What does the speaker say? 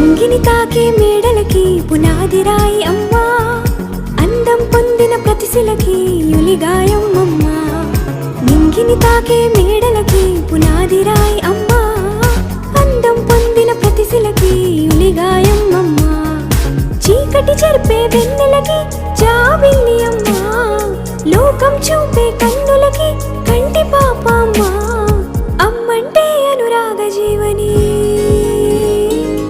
ఇంగిని తాకే మేడలకి పునాదిరాయి అమ్మా. అందం పొందిన ప్రతిశిలకి యులిగాయం అమ్మా తాకే మేడలకి పునాదిరాయి అమ్మా. అందం పొందిన ప్రతిశిలకి యులిగాయం అమ్మా చీకటి చెరిపే వెన్నెలకి